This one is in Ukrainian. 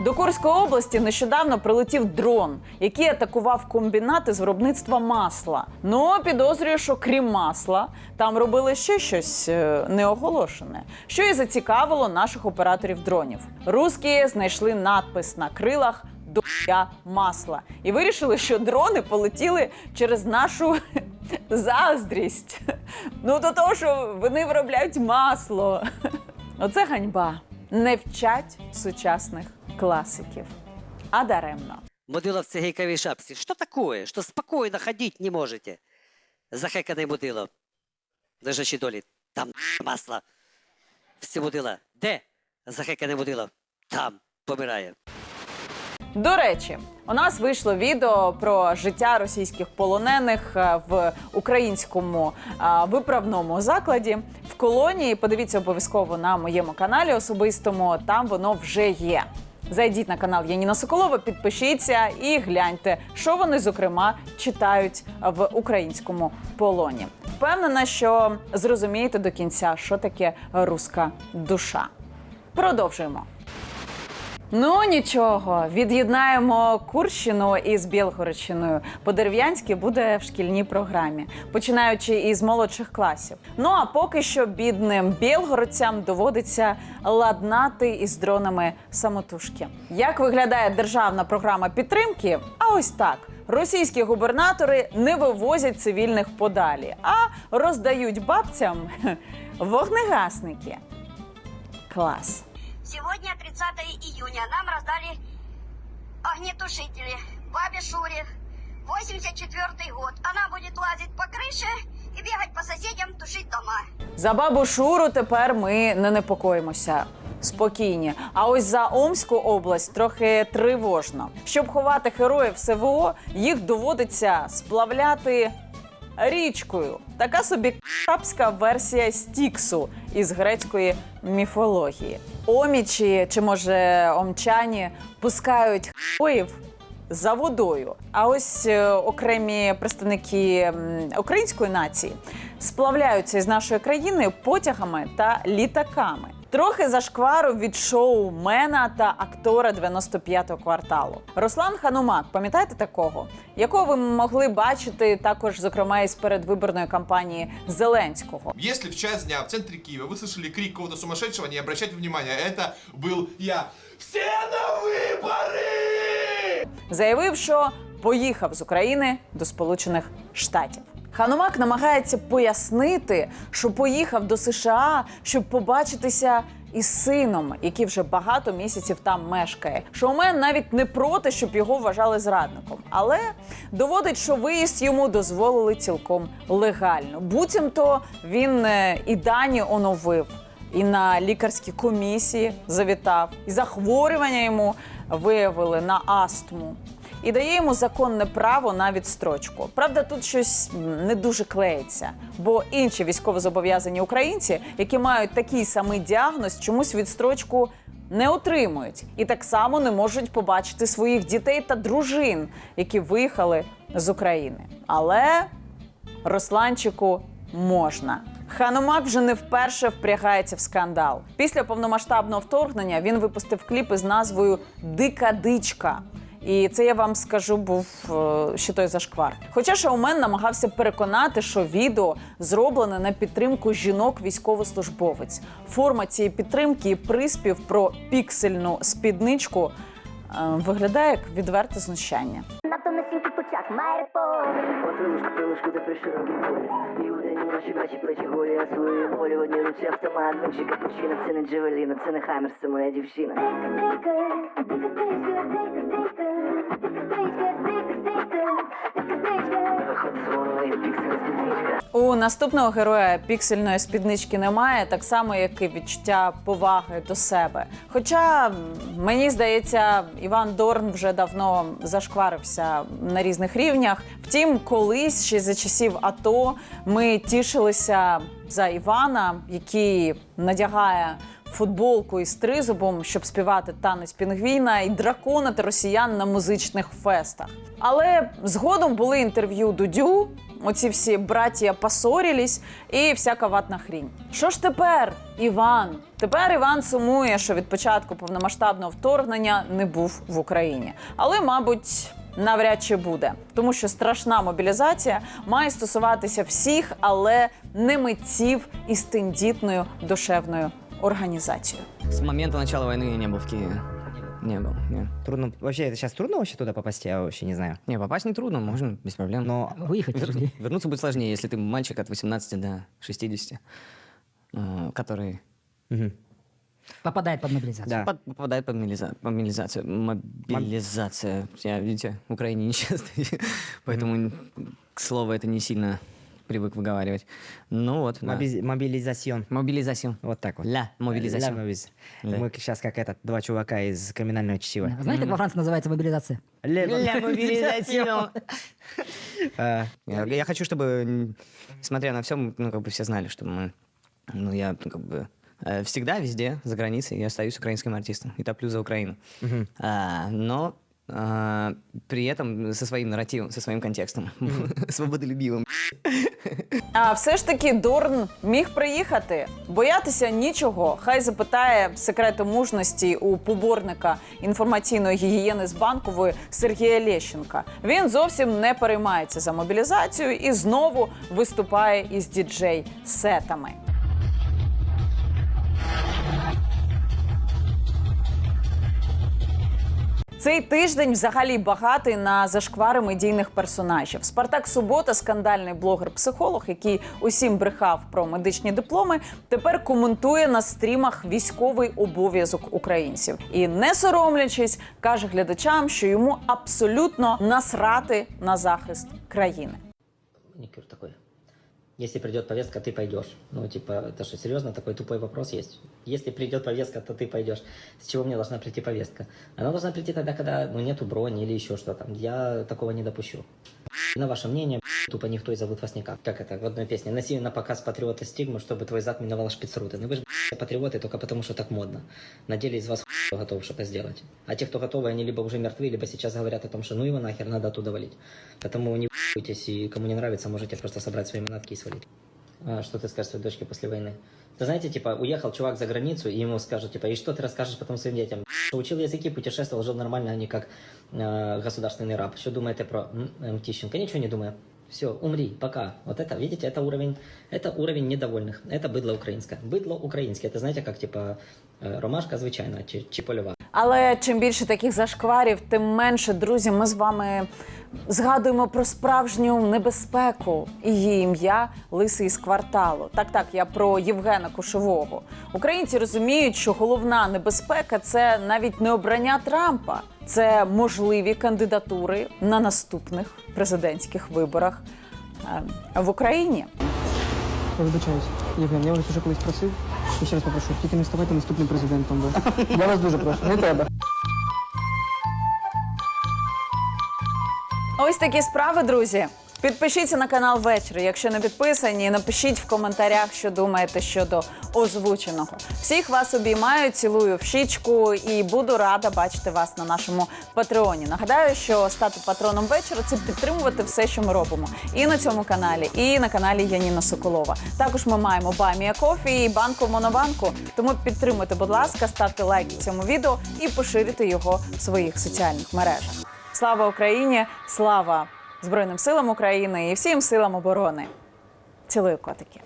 До Курської області нещодавно прилетів дрон, який атакував комбінати з виробництва масла. Ну підозрюю, що крім масла, там робили ще щось е, неоголошене, що і зацікавило наших операторів дронів. Русські знайшли надпис на крилах до масла і вирішили, що дрони полетіли через нашу заздрість. Ну до того, що вони виробляють масло. Оце ганьба. Не вчать сучасних класиків. А даремно. Мудило в цигейковой шапке. Что такое? Что спокойно ходить не можете? Захеканный мудило. Лежачі долі. Там масло. Всі мудила. Де? Захекане мудило. Там помирає. До речі, у нас вийшло відео про життя російських полонених е, в українському е, виправному закладі в колонії. Подивіться обов'язково на моєму каналі особистому. Там воно вже є. Зайдіть на канал Яніна Соколова, підпишіться і гляньте, що вони зокрема читають в українському полоні. Впевнена, що зрозумієте до кінця, що таке руська душа. Продовжуємо. Ну нічого, від'єднаємо Курщину із Білгородщиною. По-дерев'янськи буде в шкільній програмі, починаючи із молодших класів. Ну а поки що бідним білгородцям доводиться ладнати із дронами самотужки. Як виглядає державна програма підтримки? А ось так. Російські губернатори не вивозять цивільних подалі, а роздають бабцям вогнегасники. Клас. Сегодня 30 июня нам раздали огнетушители бабе Шуре. 84 год. Она будет лазить по крыше и бегать по соседям, тушить дома. За бабу Шуру тепер ми не непокоїмося. Спокійні. А ось за Омську область трохи тривожно. Щоб ховати героїв СВО, їх доводиться сплавляти річкою. Така собі крапська версія Стіксу із грецької міфології. Омічі чи може омчані пускають хвоїв за водою. А ось е, окремі представники української нації сплавляються із нашої країни потягами та літаками. Трохи зашквару від шоумена та актора 95-го кварталу. Руслан Ханумак, пам'ятаєте такого? Якого ви могли бачити також, зокрема, із передвиборної кампанії Зеленського. Если в час дня в центре Киева вы слышали крик какого-то сумасшедшего, не обращайте внимания, это был я. Все на выборы! заявив, що поїхав з України до Сполучених Штатів. Ханумак намагається пояснити, що поїхав до США, щоб побачитися із сином, який вже багато місяців там мешкає. Шоумен навіть не проти, щоб його вважали зрадником, але доводить, що виїзд йому дозволили цілком легально. Буцімто він е, і дані оновив і на лікарські комісії завітав, і захворювання йому виявили на астму. І дає йому законне право на відстрочку. Правда, тут щось не дуже клеїться, бо інші військовозобов'язані українці, які мають такий самий діагноз, чомусь відстрочку не отримують і так само не можуть побачити своїх дітей та дружин, які виїхали з України. Але Русланчику можна. Ханумак вже не вперше впрягається в скандал. Після повномасштабного вторгнення він випустив кліп із назвою Дика дичка. І це я вам скажу, був е, ще той зашквар. Хоча шоумен намагався переконати, що відео зроблене на підтримку жінок військовослужбовець. Форма цієї підтримки і приспів про піксельну спідничку е, виглядає як відверте знущання. Надто носінки почак має. Потилушку, пилушку, де приширокі полі. І у день наші бачі плечі голі, а свої волі в одній руці автомат, в іншій капучино. Це не Джевеліна, це не Хаммер, це моя дівчина. Дика, дика, дика, дика, дика, У наступного героя піксельної спіднички немає, так само як і відчуття поваги до себе. Хоча мені здається, Іван Дорн вже давно зашкварився на різних рівнях. Втім, колись ще за часів АТО ми тішилися за Івана, який надягає. Футболку із тризубом, щоб співати танець пінгвіна і драконити росіян на музичних фестах. Але згодом були інтерв'ю Дудю, оці всі браття поссорились і всяка ватна хрінь. Що ж тепер, Іван? Тепер Іван сумує, що від початку повномасштабного вторгнення не був в Україні. Але, мабуть, навряд чи буде, тому що страшна мобілізація має стосуватися всіх, але не митців із тендітною душевною організацією. С момента начала войны я не был в Киеве. Не был, не. Трудно. Вообще, это сейчас трудно вообще туда попасть, я вообще не знаю. Не, попасть не трудно, можно, без проблем. Но Выехать Вер- сложнее. Вернуться будет сложнее, если ты мальчик от 18 до 60, э, который Мгм. Попадает под мобилизацию. Да. под- попадает под мобилиза- мобилизацию. Мобилизация. Я, видите, в Украине нечасто, поэтому к слову это не сильно привык выговаривать. Ну вот, да. мобиз- мобилизацион. Мобилизация. Вот так вот. Ля, мобилизация. Ля мобиз- Ля. Мы сейчас как этот, два чувака из криминального чтива. Знаете, как во Франции называется мобилизация? Ля Ля мобилизация. А, Я, я хочу, чтобы, м, несмотря на все, ну, как бы все знали, что мы, ну, я, ну, как бы, э, всегда, везде, за границей, я остаюсь украинским артистом и топлю за Украину. А, но а, при этом со своим нарративом, со своим контекстом, свободолюбивым. А все ж таки Дорн міг приїхати, боятися нічого. Хай запитає секрети мужності у поборника інформаційної гігієни з банкової Сергія Лещенка. Він зовсім не переймається за мобілізацію і знову виступає із діджей Цей тиждень взагалі багатий на зашквари медійних персонажів. Спартак Субота, скандальний блогер-психолог, який усім брехав про медичні дипломи, тепер коментує на стрімах військовий обов'язок українців і, не соромлячись, каже глядачам, що йому абсолютно насрати на захист країни. маникюр такой. Если придет повестка, ты пойдешь. Ну, типа, это что, серьезно, такой тупой вопрос есть? Если придет повестка, то ты пойдешь. С чего мне должна прийти повестка? Она должна прийти тогда, когда ну, нету брони или еще что-то. Я такого не допущу. На ваше мнение, тупо никто и зовут вас никак. Как это в одной песне? Носи на показ патриота стигму, чтобы твой зад миновал шпицруты. Ну вы же патриоты только потому, что так модно. На деле из вас кто готов что-то сделать. А те, кто готовы, они либо уже мертвы, либо сейчас говорят о том, что ну его нахер, надо оттуда валить. Поэтому не бойтесь, кому не нравится, можете просто собрать свои манатки и свалить. А, что ты скажешь своей дочке после войны? Ты знаете, типа, уехал чувак за границу, и ему скажут, типа, и что ты расскажешь потом своим детям? Учил языки, путешествовал, жил нормально, а не как э, государственный раб. Что думаете про м, М. Тищенко? Ничего не думаю. Все, умри, пока. Вот это, видите, это уровень, это уровень недовольных. Это быдло украинское. Быдло украинское. Это знаете, как, типа, э, ромашка звичайна, чи, чи польова. Але чим більше таких зашкварів, тим менше, друзі, ми з вами згадуємо про справжню небезпеку. Її ім'я Лисий з кварталу. Так, так, я про Євгена Кошового. Українці розуміють, що головна небезпека це навіть не обрання Трампа, це можливі кандидатури на наступних президентських виборах е, в Україні. Вибачаюсь, Євген, я вас уже колись просив. І ще раз попрошу, тільки не ставайте наступним президентом. Ви. Я вас дуже прошу, не треба. Ось такі справи, друзі. Підпишіться на канал ввечері, якщо не підписані. Напишіть в коментарях, що думаєте щодо озвученого. Всіх вас обіймаю, цілую в щічку і буду рада бачити вас на нашому патреоні. Нагадаю, що стати патроном вечора це підтримувати все, що ми робимо, і на цьому каналі, і на каналі Яніна Соколова. Також ми маємо Баймія Кофі і банку Монобанку. Тому підтримуйте, будь ласка, ставте лайки цьому відео і поширюйте його в своїх соціальних мережах. Слава Україні! Слава Збройним силам України і всім силам оборони. Цілую котики.